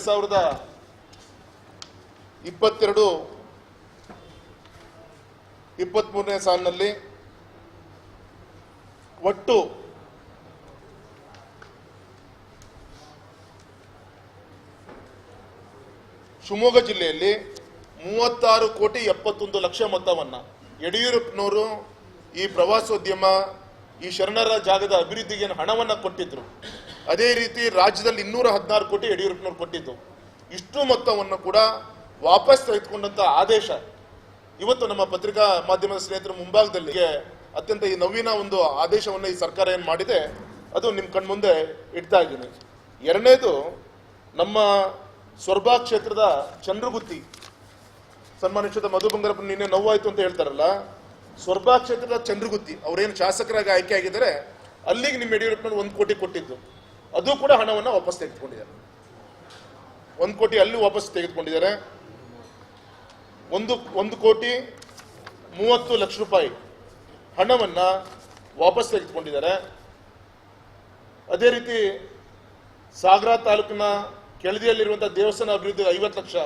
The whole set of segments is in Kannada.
ಎರಡು ಸಾವಿರದ ಇಪ್ಪತ್ತೆರಡು ಇಪ್ಪತ್ತ್ಮೂರನೇ ಸಾಲಿನಲ್ಲಿ ಒಟ್ಟು ಶಿವಮೊಗ್ಗ ಜಿಲ್ಲೆಯಲ್ಲಿ ಮೂವತ್ತಾರು ಕೋಟಿ ಎಪ್ಪತ್ತೊಂದು ಲಕ್ಷ ಮೊತ್ತವನ್ನ ಯಡಿಯೂರಪ್ಪನವರು ಈ ಪ್ರವಾಸೋದ್ಯಮ, ಈ ಶರಣರ ಜಾಗದ ಅಭಿವೃದ್ಧಿಗೆ ಹಣವನ್ನ ಕೊಟ್ಟಿದ್ರು. ಅದೇ ರೀತಿ ರಾಜ್ಯದಲ್ಲಿ ಇನ್ನೂರ ಹದಿನಾರು ಕೋಟಿ ಯಡಿಯೂರಪ್ಪನವ್ರು ಕೊಟ್ಟಿದ್ದು. ಇಷ್ಟು ಮೊತ್ತವನ್ನು ಕೂಡ ವಾಪಸ್ ತೆಗೆದುಕೊಂಡಂತ ಆದೇಶ. ಇವತ್ತು ನಮ್ಮ ಪತ್ರಿಕಾ ಮಾಧ್ಯಮದ ಸ್ನೇಹಿತರ ಮುಂಭಾಗದಲ್ಲಿ ಅತ್ಯಂತ ಈ ನವೀನ ಒಂದು ಆದೇಶವನ್ನು ಈ ಸರ್ಕಾರ ಏನು ಮಾಡಿದೆ, ಅದು ನಿಮ್ಮ ಕಣ್ಮುಂದೆ ಇಡ್ತಾ ಇದ್ದೀನಿ. ಎರಡನೇದು, ನಮ್ಮ ಸ್ವರ್ಭ ಕ್ಷೇತ್ರದ ಚಂದ್ರಗುತ್ತಿ ಸನ್ಮಾನಿಸಿದ ಮಧು ಬಂಗಾರಪ್ಪ ನಿನ್ನೆ ನೋವಾಯ್ತು ಅಂತ ಹೇಳ್ತಾರಲ್ಲ ಸ್ವರ್ಭ ಕ್ಷೇತ್ರದ ಚಂದ್ರಗುತ್ತಿ, ಅವರೇನು ಶಾಸಕರಾಗಿ ಆಯ್ಕೆ ಆಗಿದ್ದಾರೆ, ಅಲ್ಲಿಗೆ ನಿಮ್ಮ ಯಡಿಯೂರಪ್ಪನವ್ರು ಒಂದು ಕೋಟಿ ಕೊಟ್ಟಿದ್ದು. ಅದು ಕೂಡ ಹಣವನ್ನು ವಾಪಸ್ ತೆಗೆದುಕೊಂಡಿದ್ದಾರೆ. ಒಂದು ಕೋಟಿ ಅಲ್ಲಿ ವಾಪಸ್ ತೆಗೆದುಕೊಂಡಿದ್ದಾರೆ. ಒಂದು ಒಂದು ಕೋಟಿ ಮೂವತ್ತು ಲಕ್ಷ ರೂಪಾಯಿ ಹಣವನ್ನ ವಾಪಸ್ ತೆಗೆದುಕೊಂಡಿದ್ದಾರೆ. ಅದೇ ರೀತಿ ಸಾಗರ ತಾಲೂಕಿನ ಕೆಳದಿಯಲ್ಲಿರುವಂತಹ ದೇವಸ್ಥಾನ ಅಭಿವೃದ್ಧಿ ಐವತ್ತು ಲಕ್ಷ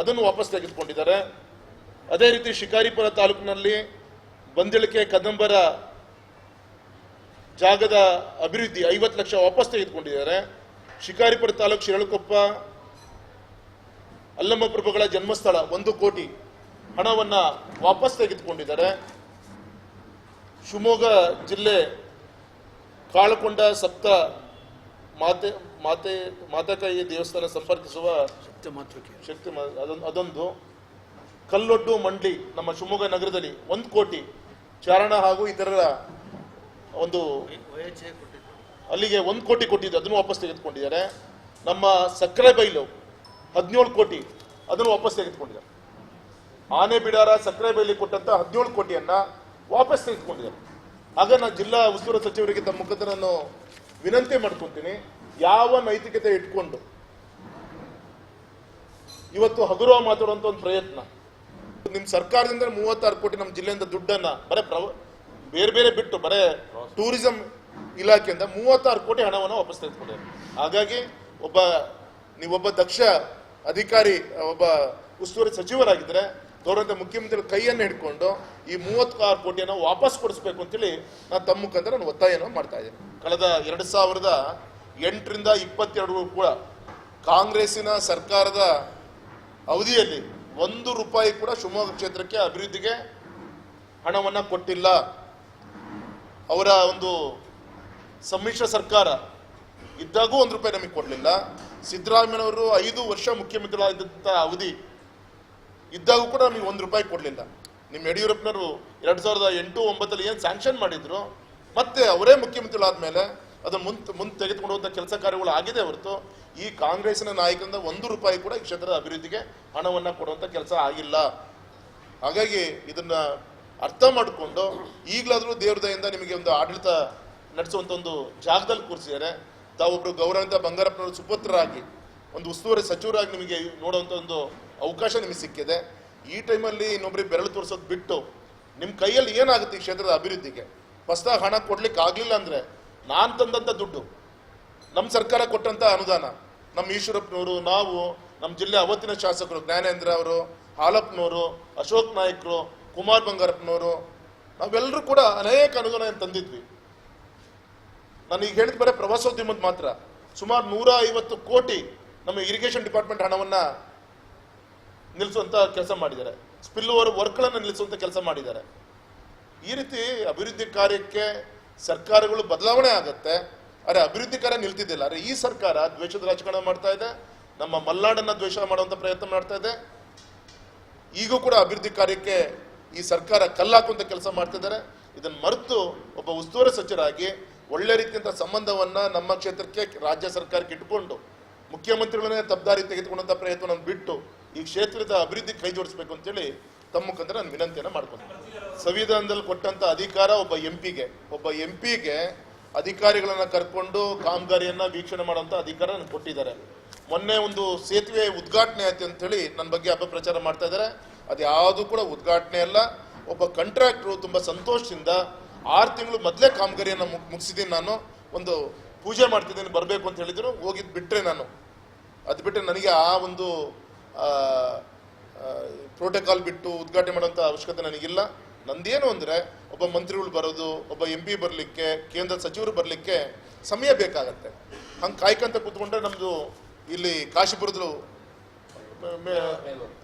ಅದನ್ನು ವಾಪಸ್ ತೆಗೆದುಕೊಂಡಿದ್ದಾರೆ. ಅದೇ ರೀತಿ ಶಿಕಾರಿಪುರ ತಾಲೂಕಿನಲ್ಲಿ ಬಂದಿಳಿಕೆ, ಕದಂಬರ ಜಾಗದ ಅಭಿವೃದ್ಧಿ ಐವತ್ತು ಲಕ್ಷ ವಾಪಸ್ ತೆಗೆದುಕೊಂಡಿದ್ದಾರೆ. ಶಿಕಾರಿಪುರ ತಾಲೂಕು ಶಿರಳಕೊಪ್ಪ ಅಲ್ಲಮ್ಮ ಪ್ರಭುಗಳ ಜನ್ಮಸ್ಥಳ ಒಂದು ಕೋಟಿ ಹಣವನ್ನು ವಾಪಸ್ ತೆಗೆದುಕೊಂಡಿದ್ದಾರೆ. ಶಿವಮೊಗ್ಗ ಜಿಲ್ಲೆ ಕಾಳಕೊಂಡ ಸಪ್ತ ಮಾತೆ ಮಾತೆ ಮಾತಕಾಯಿ ದೇವಸ್ಥಾನ ಸಂಪರ್ಕಿಸುವ ಶಕ್ತಿ ಮ- ಅದೊಂದು ಅದೊಂದು. ಕಲ್ಲೊಡ್ಡು ಮಂಡ್ಲಿ ನಮ್ಮ ಶಿವಮೊಗ್ಗ ನಗರದಲ್ಲಿ ಒಂದು ಕೋಟಿ ಚಾರಣ ಹಾಗೂ ಇತರರ ಒಂದು ಅಲ್ಲಿಗೆ ಒಂದು ಕೋಟಿ ಕೊಟ್ಟಿದ್ದು, ಅದನ್ನು ವಾಪಸ್ ತೆಗೆದುಕೊಂಡಿದ್ದಾರೆ. ನಮ್ಮ ಸಕ್ಕರೆ ಬೈಲು, ಹದಿನೇಳು ಕೋಟಿ, ಅದನ್ನು ವಾಪಸ್ ತೆಗೆದುಕೊಂಡಿದ್ದಾರೆ. ಆನೆ ಬಿಡಾರ ಸಕ್ಕರೆ ಬೈಲಿ ಕೊಟ್ಟಂತ ಹದಿನೇಳು ಕೋಟಿಯನ್ನ ವಾಪಸ್ ತೆಗೆದುಕೊಂಡಿದ್ದಾರೆ. ಆಗ ನಾನು ಜಿಲ್ಲಾ ಉಸ್ತುವಾರಿ ಸಚಿವರಿಗೆ ತಮ್ಮ ಮುಖಾಂತರ ನಾನು ವಿನಂತಿ ಮಾಡ್ಕೊಂತೀನಿ, ಯಾವ ನೈತಿಕತೆ ಇಟ್ಕೊಂಡು ಇವತ್ತು ಹಗುರವ ಮಾತಾಡುವಂತ ಒಂದು ಪ್ರಯತ್ನ. ನಿಮ್ಮ ಸರ್ಕಾರದಿಂದ ಮೂವತ್ತಾರು ಕೋಟಿ ನಮ್ಮ ಜಿಲ್ಲೆಯಿಂದ ದುಡ್ಡನ್ನ, ಬರೇ ಪ್ರವ ಬೇರೆ ಬೇರೆ ಬಿಟ್ಟು ಬರೇ ಟೂರಿಸಂ ಇಲಾಖೆಯಿಂದ ಮೂವತ್ತಾರು ಕೋಟಿ ಹಣವನ್ನು ವಾಪಸ್ ತೆಗೆದುಕೊಂಡಿದ್ದಾರೆ. ಹಾಗಾಗಿ ಒಬ್ಬ, ನೀವೊಬ್ಬ ದಕ್ಷ ಅಧಿಕಾರಿ, ಒಬ್ಬ ಉಸ್ತುವಾರಿ ಸಚಿವರಾಗಿದ್ದರೆ ಗೌರವಂತ ಮುಖ್ಯಮಂತ್ರಿ ಕೈಯನ್ನು ಹಿಡ್ಕೊಂಡು ಈ ಮೂವತ್ತಾರು ಕೋಟಿಯನ್ನು ವಾಪಸ್ ಕೊಡಿಸ್ಬೇಕು ಅಂತೇಳಿ ನಾನು ತಮ್ಮ ಮುಖಾಂತರ ನಾನು ಒತ್ತಾಯನ ಮಾಡ್ತಾ ಇದ್ದೇನೆ. ಕಳೆದ ಎರಡು ಸಾವಿರದ ಎಂಟರಿಂದ ಇಪ್ಪತ್ತೆರಡು ಕೂಡ ಕಾಂಗ್ರೆಸ್ಸಿನ ಸರ್ಕಾರದ ಅವಧಿಯಲ್ಲಿ ಒಂದು ರೂಪಾಯಿ ಕೂಡ ಶಿವಮೊಗ್ಗ ಕ್ಷೇತ್ರಕ್ಕೆ ಅಭಿವೃದ್ಧಿಗೆ ಹಣವನ್ನು ಕೊಟ್ಟಿಲ್ಲ. ಅವರ ಒಂದು ಸಮ್ಮಿಶ್ರ ಸರ್ಕಾರ ಇದ್ದಾಗೂ ಒಂದು ರೂಪಾಯಿ ನಮಗೆ ಕೊಡಲಿಲ್ಲ. ಸಿದ್ದರಾಮಯ್ಯನವರು ಐದು ವರ್ಷ ಮುಖ್ಯಮಂತ್ರಿಗಳಾದಂಥ ಅವಧಿ ಇದ್ದಾಗೂ ಕೂಡ ನಮಗೆ ಒಂದು ರೂಪಾಯಿ ಕೊಡಲಿಲ್ಲ. ನಿಮ್ಮ ಯಡಿಯೂರಪ್ಪನವರು ಎರಡು ಸಾವಿರದ ಎಂಟು, ಒಂಬತ್ತಲ್ಲಿ ಏನು ಸ್ಯಾಂಕ್ಷನ್ ಮಾಡಿದ್ರು, ಮತ್ತೆ ಅವರೇ ಮುಖ್ಯಮಂತ್ರಿಗಳಾದ್ಮೇಲೆ ಅದನ್ನು ಮುಂದೆ ಮುಂದೆ ತೆಗೆದುಕೊಂಡು ಕೆಲಸ ಕಾರ್ಯಗಳು ಆಗಿದೆ ಹೊರತು ಈ ಕಾಂಗ್ರೆಸ್ನ ನಾಯಕರಿಂದ ಒಂದು ರೂಪಾಯಿ ಕೂಡ ಈ ಕ್ಷೇತ್ರದ ಅಭಿವೃದ್ಧಿಗೆ ಹಣವನ್ನು ಕೊಡುವಂಥ ಕೆಲಸ ಆಗಿಲ್ಲ. ಹಾಗಾಗಿ ಇದನ್ನ ಅರ್ಥ ಮಾಡಿಕೊಂಡು ಈಗಲಾದರೂ ದೇವ್ರದಯಿಂದ ನಿಮಗೆ ಒಂದು ಆಡಳಿತ ನಡೆಸುವಂಥ ಒಂದು ಜಾಗದಲ್ಲಿ ಕೂರಿಸಿದ್ದಾರೆ. ತಾವೊಬ್ಬರು ಗೌರವಂತ ಬಂಗಾರಪ್ಪನವರು ಸುಪುತ್ರರಾಗಿ, ಒಂದು ಉಸ್ತುವಾರಿ ಸಚಿವರಾಗಿ ನಿಮಗೆ ನೋಡುವಂಥ ಒಂದು ಅವಕಾಶ ನಿಮಗೆ ಸಿಕ್ಕಿದೆ. ಈ ಟೈಮಲ್ಲಿ ಇನ್ನೊಬ್ಬರಿಗೆ ಬೆರಳು ತೋರಿಸೋದು ಬಿಟ್ಟು ನಿಮ್ಮ ಕೈಯಲ್ಲಿ ಏನಾಗುತ್ತೆ ಈ ಕ್ಷೇತ್ರದ ಅಭಿವೃದ್ಧಿಗೆ? ಹೊಸದಾಗಿ ಹಣ ಕೊಡ್ಲಿಕ್ಕೆ ಆಗಲಿಲ್ಲ ಅಂದರೆ ನಾನು ತಂದಂಥ ದುಡ್ಡು ನಮ್ಮ ಸರ್ಕಾರ ಕೊಟ್ಟಂಥ ಅನುದಾನ ನಮ್ಮ ಈಶ್ವರಪ್ಪನವರು, ನಾವು ನಮ್ಮ ಜಿಲ್ಲೆ ಅವತ್ತಿನ ಶಾಸಕರು, ಜ್ಞಾನೇಂದ್ರ ಅವರು, ಹಾಲಪ್ಪನವರು, ಅಶೋಕ್ ನಾಯ್ಕರು ಕುಮಾರ್ ಬಂಗಾರಪ್ಪನವರು ನಾವೆಲ್ಲರೂ ಕೂಡ ಅನೇಕ ಅನುದಾನ ತಂದಿದ್ವಿ. ನಾನು ಈಗ ಹೇಳಿದ ಬರೀ ಪ್ರವಾಸೋದ್ಯಮದ ಮಾತ್ರ. ಸುಮಾರು ನೂರ ಐವತ್ತು ಕೋಟಿ ನಮ್ಮ ಇರಿಗೇಷನ್ ಡಿಪಾರ್ಟ್ಮೆಂಟ್ ಹಣವನ್ನ ನಿಲ್ಲಿಸುವಂಥ ಕೆಲಸ ಮಾಡಿದ್ದಾರೆ. ಸ್ಪಿಲ್ ಓವರ್ ವರ್ಕ್ಗಳನ್ನು ನಿಲ್ಲಿಸುವಂಥ ಕೆಲಸ ಮಾಡಿದ್ದಾರೆ. ಈ ರೀತಿ ಅಭಿವೃದ್ಧಿ ಕಾರ್ಯಕ್ಕೆ ಸರ್ಕಾರಗಳು ಬದಲಾವಣೆ ಆಗುತ್ತೆ. ಅರೆ ಅಭಿವೃದ್ಧಿ ಕಾರ್ಯ ನಿಲ್ತಿದ್ದಿಲ್ಲ. ಅರೆ ಈ ಸರ್ಕಾರ ದ್ವೇಷದ ರಾಜಕಾರಣ ಮಾಡ್ತಾ ಇದೆ. ನಮ್ಮ ಮಲ್ನಾಡನ್ನು ದ್ವೇಷ ಮಾಡುವಂಥ ಪ್ರಯತ್ನ ಮಾಡ್ತಾ ಇದೆ. ಈಗೂ ಕೂಡ ಅಭಿವೃದ್ಧಿ ಕಾರ್ಯಕ್ಕೆ ಈ ಸರ್ಕಾರ ಕಲ್ಲಾಕುವಂತ ಕೆಲಸ ಮಾಡ್ತಿದ್ದಾರೆ ಇದನ್ನು ಮರೆತು ಒಬ್ಬ ಉಸ್ತುವಾರಿ ಸಚಿವರಾಗಿ ಒಳ್ಳೆ ರೀತಿಯಂತ ಸಂಬಂಧವನ್ನ ನಮ್ಮ ಕ್ಷೇತ್ರಕ್ಕೆ ರಾಜ್ಯ ಸರ್ಕಾರಕ್ಕೆ ಇಟ್ಕೊಂಡು ಮುಖ್ಯಮಂತ್ರಿಗಳನ್ನೇ ತಬ್ದಾರಿ ತೆಗೆದುಕೊಂಡಂತ ಪ್ರಯತ್ನವನ್ನು ಬಿಟ್ಟು ಈ ಕ್ಷೇತ್ರದ ಅಭಿವೃದ್ಧಿ ಕೈ ಜೋಡಿಸ್ಬೇಕು ಅಂತೇಳಿ ತಮ್ಮ ಮುಖಾಂತರ ನಾನು ವಿನಂತಿಯನ್ನು ಮಾಡ್ಕೊತೀನಿ. ಸಂವಿಧಾನದಲ್ಲಿ ಕೊಟ್ಟಂತ ಅಧಿಕಾರ ಒಬ್ಬ ಎಂಪಿಗೆ ಒಬ್ಬ ಎಂಪಿಗೆ ಅಧಿಕಾರಿಗಳನ್ನ ಕರ್ಕೊಂಡು ಕಾಮಗಾರಿಯನ್ನ ವೀಕ್ಷಣೆ ಮಾಡುವಂತ ಅಧಿಕಾರ ಕೊಟ್ಟಿದ್ದಾರೆ. ಮೊನ್ನೆ ಒಂದು ಸೇತುವೆ ಉದ್ಘಾಟನೆ ಆಯ್ತು ಅಂತ ಹೇಳಿ ನನ್ನ ಬಗ್ಗೆ ಅಪಪ್ರಚಾರ ಮಾಡ್ತಾ ಇದ್ದಾರೆ. ಅದು ಯಾವುದು ಕೂಡ ಉದ್ಘಾಟನೆ ಅಲ್ಲ. ಒಬ್ಬ ಕಾಂಟ್ರಾಕ್ಟ್ರು ತುಂಬ ಸಂತೋಷದಿಂದ ಆರು ತಿಂಗಳು ಮೊದಲೇ ಕಾಮಗಾರಿಯನ್ನು ಮುಗಿಸಿದ್ದೀನಿ ನಾನು. ಒಂದು ಪೂಜೆ ಮಾಡ್ತಿದ್ದೀನಿ, ಬರಬೇಕು ಅಂತ ಹೇಳಿದ್ರು. ಹೋಗಿದ್ದು ಬಿಟ್ಟರೆ ನಾನು. ಅದು ಬಿಟ್ಟರೆ ನನಗೆ ಆ ಒಂದು ಪ್ರೋಟೋಕಾಲ್ ಬಿಟ್ಟು ಉದ್ಘಾಟನೆ ಮಾಡೋಂಥ ಅವಶ್ಯಕತೆ ನನಗಿಲ್ಲ. ನಂದೇನು ಅಂದರೆ, ಒಬ್ಬ ಮಂತ್ರಿಗಳು ಬರೋದು, ಒಬ್ಬ ಎಂ ಪಿ ಬರಲಿಕ್ಕೆ, ಕೇಂದ್ರ ಸಚಿವರು ಬರಲಿಕ್ಕೆ ಸಮಯ ಬೇಕಾಗತ್ತೆ. ಹಂಗೆ ಕಾಯ್ಕೊಂತ ಕೂತ್ಕೊಂಡ್ರೆ ನಮ್ಮದು ಇಲ್ಲಿ ಕಾಶಿಪುರದ್ದು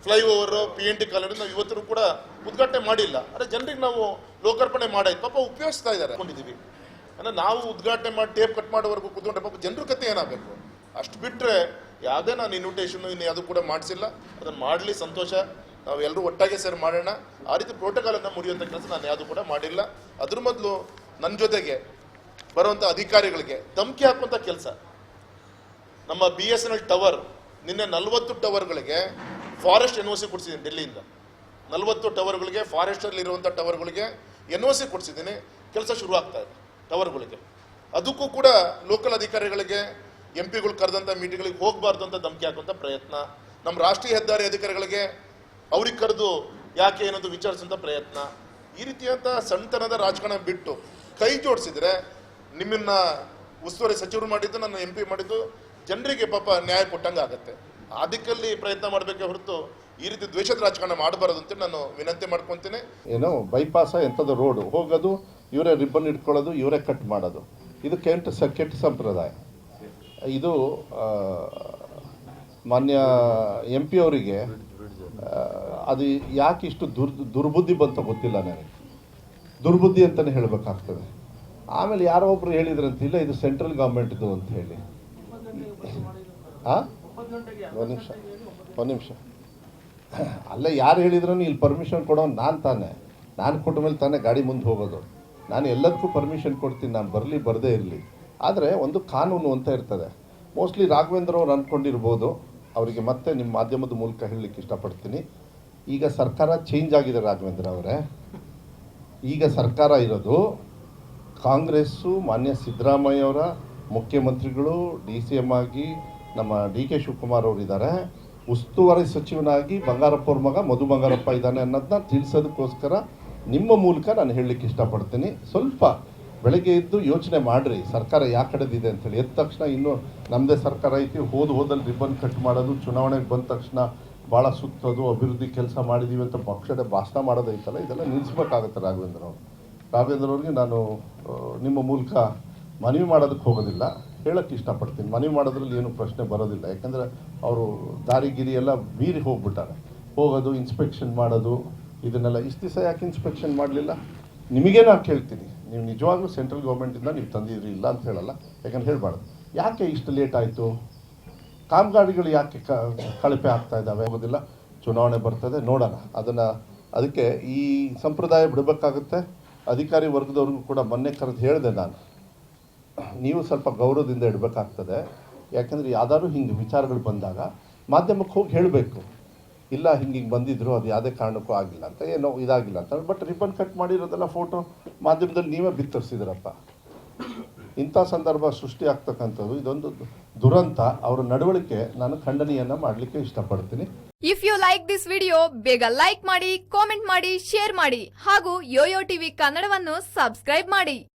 flyover P N T colony ನಾವು ಇವತ್ತರೂ ಕೂಡ ಉದ್ಘಾಟನೆ ಮಾಡಿಲ್ಲ. ಅರೆ ಜನರಿಗೆ ನಾವು ಲೋಕಾರ್ಪಣೆ ಮಾಡಾಯ್ತು. ಪಾಪ ಉಪಯೋಗಿಸ್ತಾ ಇದ್ದಾರೆ ಅನ್ಕೊಂಡಿದ್ದೀವಿ ಅಂದ್ರೆ ನಾವು ಉದ್ಘಾಟನೆ ಮಾಡಿ ಟೇಪ್ ಕಟ್ ಮಾಡೋವರೆಗೂ ಕೂತ್ಕೊಂಡ್ರೆ ಪಾಪ ಜನರ ಕತೆ ಏನಾಗಬೇಕು? ಅಷ್ಟು ಬಿಟ್ಟರೆ ಯಾವುದೇ ನಾನು ಇನ್ವಿಟೇಷನ್ ಇನ್ನು ಯಾವುದು ಕೂಡ ಮಾಡಿಸಿಲ್ಲ. ಅದನ್ನು ಮಾಡಲಿ ಸಂತೋಷ. ನಾವು ಎಲ್ಲರೂ ಒಟ್ಟಾಗೆ ಸೇರಿ ಮಾಡೋಣ. ಆ ರೀತಿ ಪ್ರೋಟೋಕಾಲನ್ನು ಮುರಿಯುವಂಥ ಕೆಲಸ ನಾನು ಯಾವುದು ಕೂಡ ಮಾಡಿಲ್ಲ. ಅದ್ರ ಮೊದಲು ನನ್ನ ಜೊತೆಗೆ ಬರುವಂಥ ಅಧಿಕಾರಿಗಳಿಗೆ ಧಮಕಿ ಹಾಕುವಂಥ ಕೆಲಸ. ನಮ್ಮ B S N L tower ನಿನ್ನೆ ನಲವತ್ತು ಟವರ್ಗಳಿಗೆ ಫಾರೆಸ್ಟ್ ಎನ್ ಒ ಸಿ ಕೊಡಿಸಿದ್ದೀನಿ ಡೆಲ್ಲಿಯಿಂದ. ನಲವತ್ತು ಟವರ್ಗಳಿಗೆ ಫಾರೆಸ್ಟಲ್ಲಿ ಇರುವಂಥ ಟವರ್ಗಳಿಗೆ ಎನ್ ಒ ಸಿ ಕೊಡಿಸಿದ್ದೀನಿ. ಕೆಲಸ ಶುರು ಆಗ್ತಾ ಇದೆ ಟವರ್ಗಳಿಗೆ. ಅದಕ್ಕೂ ಕೂಡ ಲೋಕಲ್ ಅಧಿಕಾರಿಗಳಿಗೆ ಎಂ ಪಿಗಳು ಕರೆದಂಥ ಮೀಟಿಂಗ್ಗಳಿಗೆ ಹೋಗಬಾರ್ದು ಅಂತ ಧಮಕಿ ಹಾಕುವಂಥ ಪ್ರಯತ್ನ. ನಮ್ಮ ರಾಷ್ಟ್ರೀಯ ಹೆದ್ದಾರಿ ಅಧಿಕಾರಿಗಳಿಗೆ ಅವ್ರಿಗೆ ಕರೆದು ಯಾಕೆ ಏನಂತ ವಿಚಾರಿಸುವಂಥ ಪ್ರಯತ್ನ. ಈ ರೀತಿಯಂತ ಸಣ್ಣತನದ ರಾಜಕಾರಣ ಬಿಟ್ಟು ಕೈ ಜೋಡಿಸಿದ್ರೆ ನಿಮ್ಮನ್ನ ಉಸ್ತುವಾರಿ ಸಚಿವರು ಮಾಡಿದ್ದು, ನನ್ನ ಎಂ ಪಿ ಮಾಡಿದ್ದು ಜನರಿಗೆ ಪಾಪ ನ್ಯಾಯ ಕೊಟ್ಟಂಗೆ ಆಗುತ್ತೆ. ಆ ದಿಕ್ಕಲ್ಲಿ ಪ್ರಯತ್ನ ಮಾಡಬೇಕೆ ಹೊರತು ಈ ರೀತಿ ದ್ವೇಷದ ರಾಜಕಾರಣ ಮಾಡಬಾರದು ಅಂತ ನಾನು ವಿನಂತಿ ಮಾಡ್ಕೊತೀನಿ. ಏನೋ ಬೈಪಾಸ ಎಂಥದ್ದು ರೋಡು ಹೋಗೋದು, ಇವರೇ ರಿಬ್ಬನ್ ಇಟ್ಕೊಳ್ಳೋದು, ಇವರೇ ಕಟ್ ಮಾಡೋದು. ಇದು ಕೆಂಟ್ ಸ ಕೆಟ್ಟ ಸಂಪ್ರದಾಯ. ಇದು ಮಾನ್ಯ ಎಂ ಪಿ ಅವರಿಗೆ ಅದು ಯಾಕೆ ಇಷ್ಟು ದುರ್, ದುರ್ಬುದ್ಧಿ ಬಂತ ಗೊತ್ತಿಲ್ಲ ನನಗೆ. ದುರ್ಬುದ್ಧಿ ಅಂತಲೇ ಹೇಳಬೇಕಾಗ್ತದೆ. ಆಮೇಲೆ ಯಾರೋ ಒಬ್ರು ಹೇಳಿದ್ರಂತಿಲ್ಲ ಇದು ಸೆಂಟ್ರಲ್ ಗೌರ್ಮೆಂಟ್ದು ಅಂತ ಹೇಳಿ. ಹಾಂ ಒಂದು ನಿಮಿಷ. ಒಂದು ನಿಮಿಷ. ಅಲ್ಲ, ಯಾರು ಹೇಳಿದ್ರು ಇಲ್ಲಿ ಪರ್ಮಿಷನ್ ಕೊಡೋನು ನಾನು ತಾನೇ. ನಾನು ಕೊಟ್ಟ ಮೇಲೆ ತಾನೇ ಗಾಡಿ ಮುಂದೆ ಹೋಗೋದು. ನಾನು ಎಲ್ಲದಕ್ಕೂ ಪರ್ಮಿಷನ್ ಕೊಡ್ತೀನಿ, ನಾನು ಬರಲಿ, ಬರದೇ ಇರಲಿ. ಆದರೆ ಒಂದು ಕಾನೂನು ಅಂತ ಇರ್ತದೆ. ಮೋಸ್ಟ್ಲಿ ರಾಘವೇಂದ್ರ ಅವ್ರು ಅಂದ್ಕೊಂಡಿರ್ಬೋದು ಅವರಿಗೆ ಮತ್ತೆ ನಿಮ್ಮ ಮಾಧ್ಯಮದ ಮೂಲಕ ಹೇಳಲಿಕ್ಕೆ ಇಷ್ಟಪಡ್ತೀನಿ. ಈಗ ಸರ್ಕಾರ ಚೇಂಜ್ ಆಗಿದೆ ರಾಘವೇಂದ್ರ ಅವರೇ. ಈಗ ಸರ್ಕಾರ ಇರೋದು ಕಾಂಗ್ರೆಸ್ಸು, ಮಾನ್ಯ ಸಿದ್ದರಾಮಯ್ಯ ಅವರ ಮುಖ್ಯಮಂತ್ರಿಗಳು, ಡಿ ಸಿ ಎಂ ಆಗಿ ನಮ್ಮ ಡಿ ಕೆ ಶಿವಕುಮಾರ್ ಅವರು ಇದ್ದಾರೆ ಉಸ್ತುವಾರಿ ಸಚಿವನಾಗಿ ಬಂಗಾರಪ್ಪ ಅವ್ರ ಮಗ ಮಧು ಬಂಗಾರಪ್ಪ ಇದ್ದಾನೆ ಅನ್ನೋದನ್ನ ತಿಳಿಸೋದಕ್ಕೋಸ್ಕರ ನಿಮ್ಮ ಮೂಲಕ ನಾನು ಹೇಳಲಿಕ್ಕೆ ಇಷ್ಟಪಡ್ತೀನಿ. ಸ್ವಲ್ಪ ಬೆಳಗ್ಗೆ ಎದ್ದು ಯೋಚನೆ ಮಾಡಿರಿ, ಸರ್ಕಾರ ಯಾ ಕಡೆದಿದೆ ಅಂತೇಳಿ ಎದ್ದ ತಕ್ಷಣ ಇನ್ನು ನಮ್ಮದೇ ಸರ್ಕಾರ ಐತಿ, ಹೋದ ಹೋದಲ್ಲಿ ರಿಬ್ಬನ್ ಕಟ್ ಮಾಡೋದು, ಚುನಾವಣೆಗೆ ಬಂದ ತಕ್ಷಣ ಭಾಳ ಸುತ್ತೋದು, ಅಭಿವೃದ್ಧಿ ಕೆಲಸ ಮಾಡಿದ್ದೀವಿ ಅಂತ ಪಕ್ಷದ ಭಾಷಣ ಮಾಡೋದೈತಲ್ಲ ಇದೆಲ್ಲ ನಿಲ್ಲಿಸ್ಬೇಕಾಗತ್ತೆ ರಾಘವೇಂದ್ರ ಅವರು. ರಾಘವೇಂದ್ರ ಅವ್ರಿಗೆ ನಾನು ನಿಮ್ಮ ಮೂಲಕ ಮನವಿ ಮಾಡೋದಕ್ಕೆ ಹೋಗೋದಿಲ್ಲ. ಹೇಳಕ್ಕೆ ಇಷ್ಟಪಡ್ತೀನಿ. ಮನವಿ ಮಾಡೋದ್ರಲ್ಲಿ ಏನು ಪ್ರಶ್ನೆ ಬರೋದಿಲ್ಲ. ಯಾಕಂದರೆ ಅವರು ದಾರಿಗಿರಿ ಎಲ್ಲ ಮೀರಿ ಹೋಗ್ಬಿಟ್ಟಾರೆ. ಹೋಗೋದು ಇನ್ಸ್ಪೆಕ್ಷನ್ ಮಾಡೋದು, ಇದನ್ನೆಲ್ಲ ಇಷ್ಟು ದಿವಸ ಯಾಕೆ ಇನ್ಸ್ಪೆಕ್ಷನ್ ಮಾಡಲಿಲ್ಲ? ನಿಮಗೆ ನಾನು ಕೇಳ್ತೀನಿ. ನೀವು ನಿಜವಾಗ್ಲೂ ಸೆಂಟ್ರಲ್ ಗೌರ್ಮೆಂಟಿಂದ ನೀವು ತಂದಿದ್ರಿ ಇಲ್ಲ ಅಂತ ಹೇಳಲ್ಲ. ಯಾಕಂದ್ರೆ ಹೇಳ್ಬಾರ್ದು. ಯಾಕೆ ಇಷ್ಟು ಲೇಟ್ ಆಯಿತು? ಕಾಮಗಾರಿಗಳು ಯಾಕೆ ಕಳಪೆ ಆಗ್ತಾ ಇದ್ದಾವೆ? ಹೋಗೋದಿಲ್ಲ. ಚುನಾವಣೆ ಬರ್ತದೆ. ನೋಡೋಣ. ಅದನ್ನು, ಅದಕ್ಕೆ ಈ ಸಂಪ್ರದಾಯ ಬಿಡಬೇಕಾಗುತ್ತೆ. ಅಧಿಕಾರಿ ವರ್ಗದವ್ರಿಗೂ ಕೂಡ ಮೊನ್ನೆ ಕರೆದು ಹೇಳಿದೆ ನಾನು. ನೀವು ಸ್ವಲ್ಪ ಗೌರವದಿಂದ ಇಡಬೇಕಾಗ್ತದೆ. ಯಾಕಂದರೆ ಯಾವ್ದಾದ್ರು ಹಿಂಗೆ ವಿಚಾರಗಳು ಬಂದಾಗ ಮಾಧ್ಯಮಕ್ಕೆ ಹೋಗಿ ಹೇಳಬೇಕು. ಇಲ್ಲ, ಹಿಂಗೆ ಹಿಂಗೆ ಬಂದಿದ್ರು, ಅದು ಯಾವುದೇ ಕಾರಣಕ್ಕೂ ಆಗಿಲ್ಲ ಅಂತ, ಏನೋ ಇದಾಗಿಲ್ಲ ಅಂತ. ಬಟ್ ರಿಬ್ಬನ್ ಕಟ್ ಮಾಡಿರೋದೆಲ್ಲ ಫೋಟೋ ಮಾಧ್ಯಮದಲ್ಲಿ ನೀವೇ ಬಿತ್ತರಿಸಿದ್ರಪ್ಪ. ಇಂಥ ಸಂದರ್ಭ ಸೃಷ್ಟಿ ಆಗ್ತಕ್ಕಂಥದ್ದು ಇದೊಂದು ದುರಂತ. ಅವರ ನಡವಳಿಕೆ ನಾನು ಖಂಡನೆಯನ್ನ ಮಾಡಲಿಕ್ಕೆ ಇಷ್ಟಪಡ್ತೀನಿ. If you like this video ಬೇಗ ಲೈಕ್ ಮಾಡಿ ಕಾಮೆಂಟ್ ಮಾಡಿ ಶೇರ್ ಮಾಡಿ ಹಾಗೂ ಯೋಯೋ ಟಿವಿ ಕನ್ನಡವನ್ನು ಸಬ್ಸ್ಕ್ರೈಬ್ ಮಾಡಿ.